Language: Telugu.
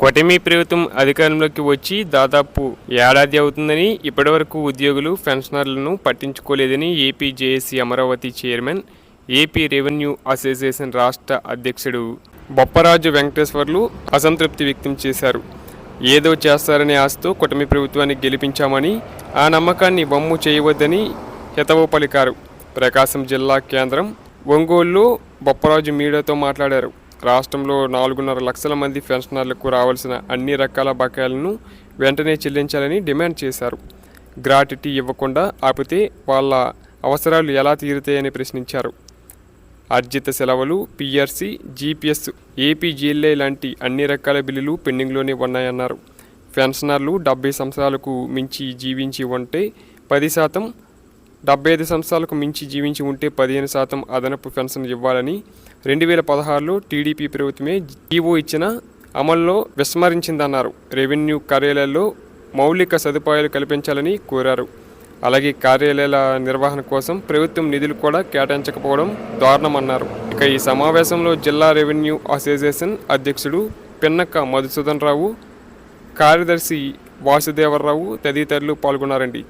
కూటమి ప్రభుత్వం అధికారంలోకి వచ్చి దాదాపు ఏడాది అవుతుందని ఇప్పటివరకు ఉద్యోగులు పెన్షనర్లను పట్టించుకోలేదని AP JAC Amaravati chairman AP revenue association రాష్ట్ర అధ్యక్షుడు బొప్పరాజు వెంకటేశ్వర్లు అసంతృప్తి వ్యక్తం చేశారు. ఏదో చేస్తారనే ఆశతో కూటమి ప్రభుత్వాన్ని గెలిపించామని ఆ నమ్మకాన్ని బొమ్ము చేయవద్దని హితవు పలికారు. ప్రకాశం జిల్లా కేంద్రం ఒంగోలులో బొప్పరాజు మీడియాతో మాట్లాడారు. రాష్ట్రంలో నాలుగున్నర లక్షల మంది పెన్షనర్లకు రావాల్సిన అన్ని రకాల బకాయిలను వెంటనే చెల్లించాలని డిమాండ్ చేశారు. గ్రాట్యుటీ ఇవ్వకుండా ఆపితే వాళ్ళ అవసరాలు ఎలా తీరుతాయని ప్రశ్నించారు. అర్జిత సెలవులు పిఆర్సీ జీపీఎస్ ఏపీజీఎల్ఐ లాంటి అన్ని రకాల బిల్లులు పెండింగ్లోనే ఉన్నాయన్నారు. పెన్షనర్లు డెబ్బై సంవత్సరాలకు మించి జీవించి ఉంటే పది శాతం డెబ్బై ఐదు సంవత్సరాలకు మించి జీవించి ఉంటే పదిహేను శాతం అదనపు పెన్షన్ ఇవ్వాలని రెండు వేల పదహారులో టీడీపీ ప్రభుత్వమే జీవో ఇచ్చిన అమల్లో విస్మరించిందన్నారు. రెవెన్యూ కార్యాలయాల్లో మౌలిక సదుపాయాలు కల్పించాలని కోరారు. అలాగే కార్యాలయాల నిర్వహణ కోసం ప్రభుత్వం నిధులు కూడా కేటాయించకపోవడం దారుణమన్నారు. ఇక ఈ సమావేశంలో జిల్లా రెవెన్యూ అసోసియేషన్ అధ్యక్షుడు పిన్నక్క మధుసూదన్ రావు కార్యదర్శి వాసుదేవరావు తదితరులు పాల్గొన్నారండి.